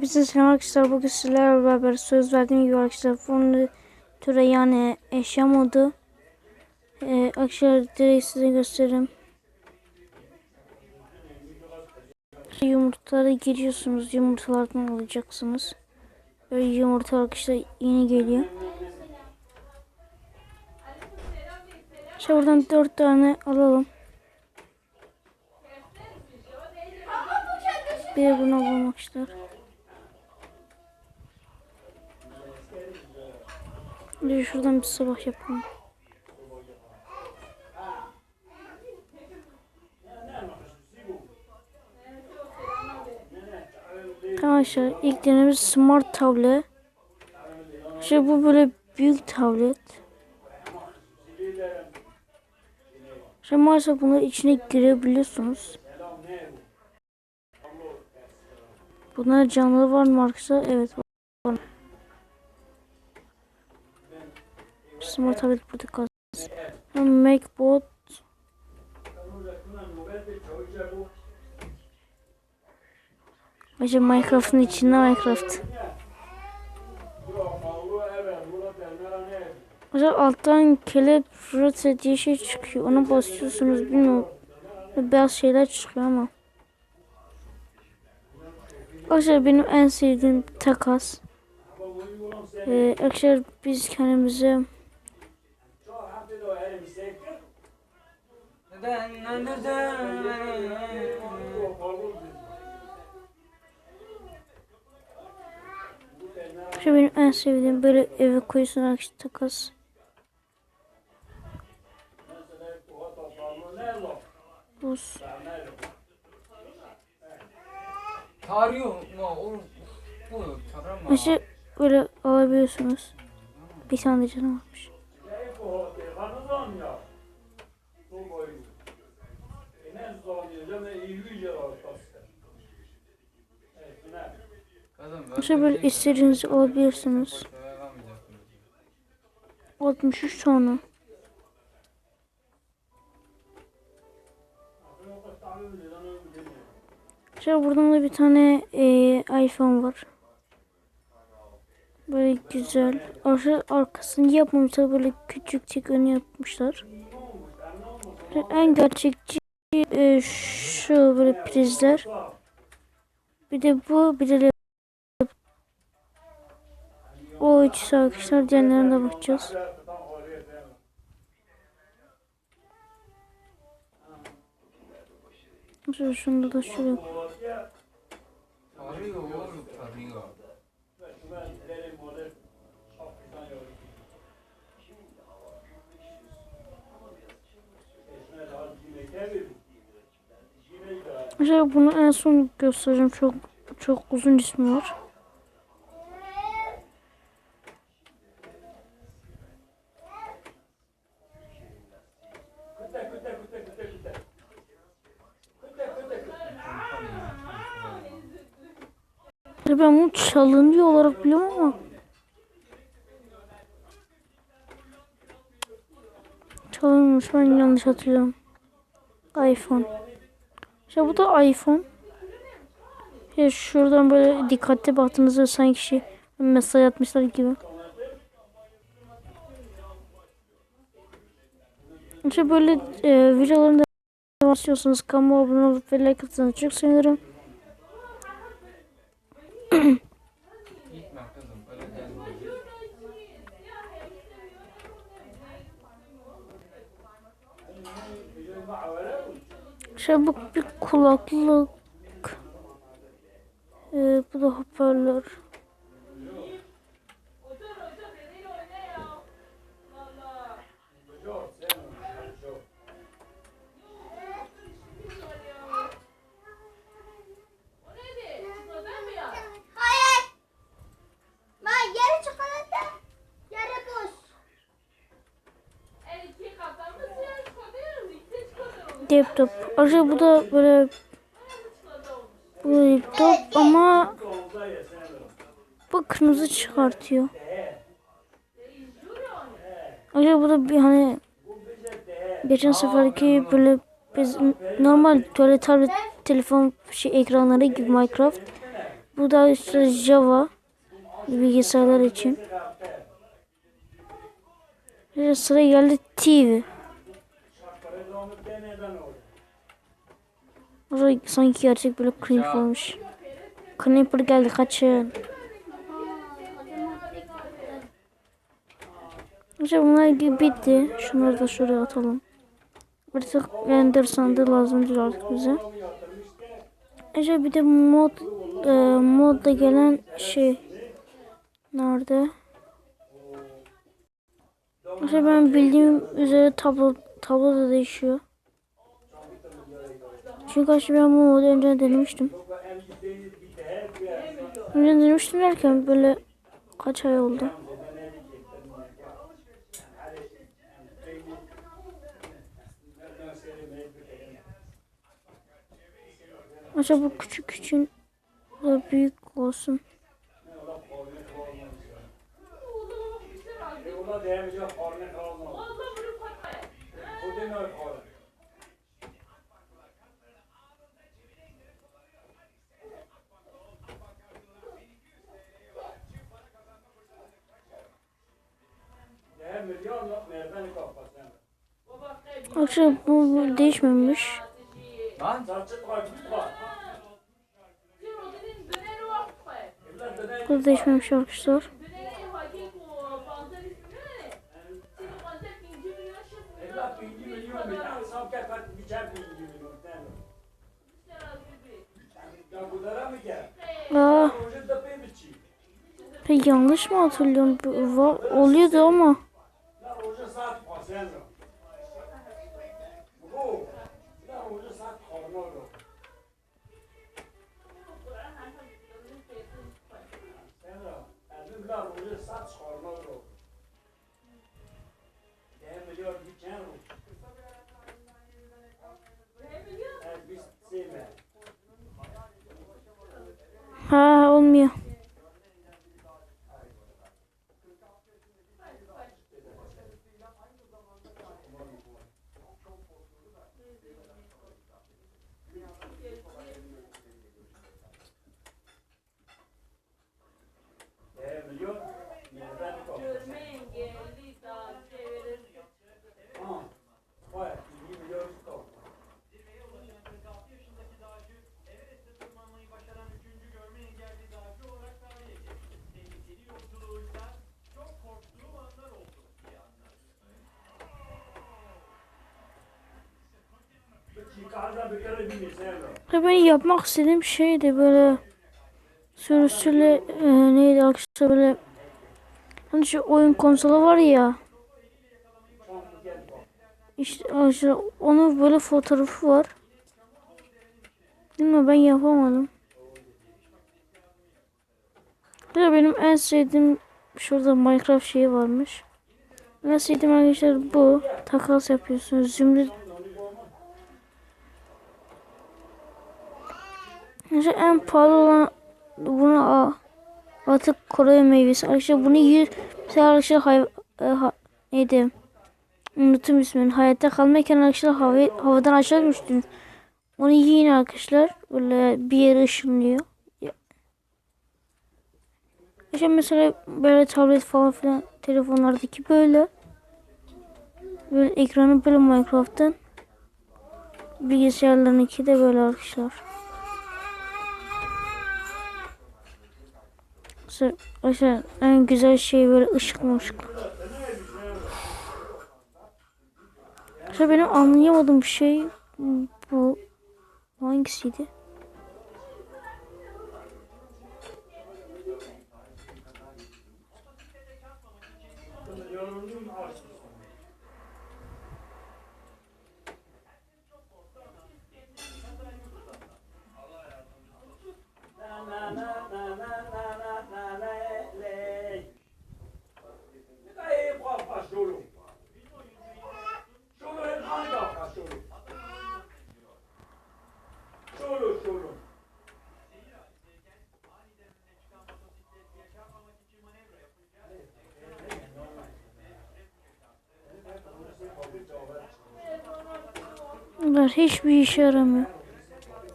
Hepinize selam arkadaşlar. Bugün sizlerle beraber söz verdiğim gibi arkadaşlar furniture yani eşya modu. Ee, arkadaşlar direkt size göstereyim. Yumurtalara giriyorsunuz. Yumurtalardan alacaksınız. Böyle yumurta arkadaşlar yeni geliyor. İşte buradan dört tane alalım. Bir bunu alalım arkadaşlar. De şuradan bir sabah yapalım. Arkadaşlar ilk denemiz smart tablet. İşte bu böyle büyük tablet. İşte maalesef bunları içine girebiliyorsunuz. Bunlar canlı var mı arkadaşlar? Evet var. Smart tablet burada kalsın. Macbook Acaba Minecraft'ın içinde Minecraft. Acaba alttan kelep rote diye şey çıkıyor. Ona basıyorsunuz bilmiyorum. Beyaz şeyler çıkıyor ama. Arkadaşlar benim en sevdiğim takas. Ee, arkadaşlar biz kendimize Şu benim en sevdiğim böyle eve koyuyorsun arkadaşlar takas. Buz. Tarıyor mu oğlum? İşte böyle alabiliyorsunuz. Bir tane canım varmış. İşte böyle istediğinizi alabilirsiniz. 63 tane. İşte buradan da bir tane eee, iPhone var. Böyle güzel. Arka, arkasını yapmamışlar. Böyle küçük tek önü yapmışlar. En gerçekçi şu böyle prizler. Bir de bu bir de o ikisi arkadaşlar diğerlerine de bakacağız. Şunu da şöyle. Mesela bunu en son göstereceğim. Çok çok uzun ismi var. Ben bunu çalınıyor olarak biliyorum ama çalınmış ben yanlış hatırlıyorum. iPhone. İşte bu da iPhone. Ya şuradan böyle dikkatli baktığınızda sanki şey mesaj atmışlar gibi. İşte böyle e, videolarında istiyorsanız kanalıma abone olup ve like atsanız çok sevinirim. Gitme bu bir kulaklık. Ee, bu da hoparlör. Laptop. Ayrıca bu da böyle bu laptop ama bu kırmızı çıkartıyor. Ayrıca bu da bir hani geçen seferki böyle biz normal tuvalet tablet telefon şey ekranları gibi Minecraft. Bu da işte Java bilgisayarlar için. Sıra geldi TV. Orada sanki gerçek böyle creep olmuş. Creeper geldi kaçın. İşte bunlar gibi bitti. Şunları da şuraya atalım. Artık render sandığı lazım değil artık bize. İşte bir de mod e, modda gelen şey nerede? İşte ben bildiğim üzere tablo tablo da değişiyor. Çünkü aslında ben bu modu önce denemiştim. Önce denemiştim derken böyle kaç ay oldu. Acaba bu küçük küçük da büyük olsun. Yoksa bu değişmemiş. Bu değişmemiş arkadaşlar. Aa. Yanlış mı hatırlıyorum? Var, oluyordu ama. görünmüyor. Ben yapmak istediğim şeydi böyle sürüsüyle e, neydi arkadaşlar böyle hani şu oyun konsolu var ya işte arkadaşlar onun böyle fotoğrafı var. Değil mi ben yapamadım. De benim en sevdiğim şurada Minecraft şeyi varmış. En sevdiğim arkadaşlar bu. Takas yapıyorsunuz. Zümrüt İşte en pahalı olan bunu. Artık Kore meyvesi. Arkadaşlar bunu yiyor. Mesela arkadaşlar hay, e, ha, neydi? Unuttum ismini. Hayatta kalmayken arkadaşlar hava, havadan aşağı düştünüz. Onu yiyin arkadaşlar. Böyle bir yere ışınlıyor. İşte mesela böyle tablet falan filan telefonlardaki böyle. Böyle ekranı böyle Minecraft'ın. Bilgisayarlarınki de böyle arkadaşlar. Arkadaşlar en güzel şey böyle ışıklı ışıklı. Arkadaşlar benim anlayamadığım şey bu. Hangisiydi? hiçbir işe yaramıyor.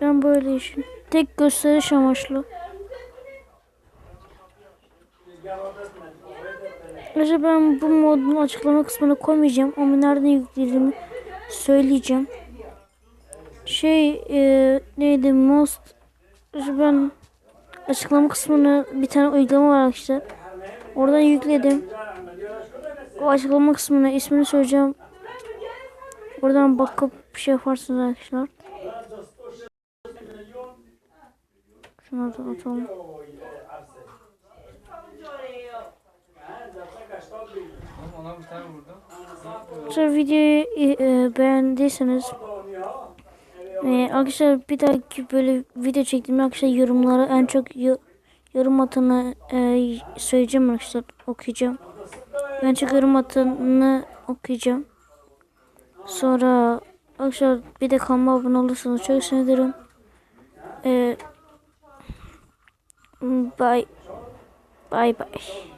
Ben böyle işim. Tek gösteriş amaçlı. Ayrıca ben bu modun açıklama kısmına koymayacağım ama nereden yüklediğimi söyleyeceğim. Şey e, neydi most ben açıklama kısmına bir tane uygulama var arkadaşlar. Oradan yükledim. O açıklama kısmına ismini söyleyeceğim. Oradan bakıp bir şey yaparsınız arkadaşlar. Şunu da atalım. Arkadaşlar videoyu e, beğendiyseniz e, arkadaşlar bir dahaki böyle video çektiğimde arkadaşlar yorumlara en çok yo- yorum atanı e, söyleyeceğim arkadaşlar okuyacağım. En çok yorum atanı okuyacağım. Sonra arkadaşlar bir de kanalıma abone olursanız çok sevinirim. E, bye bye bye.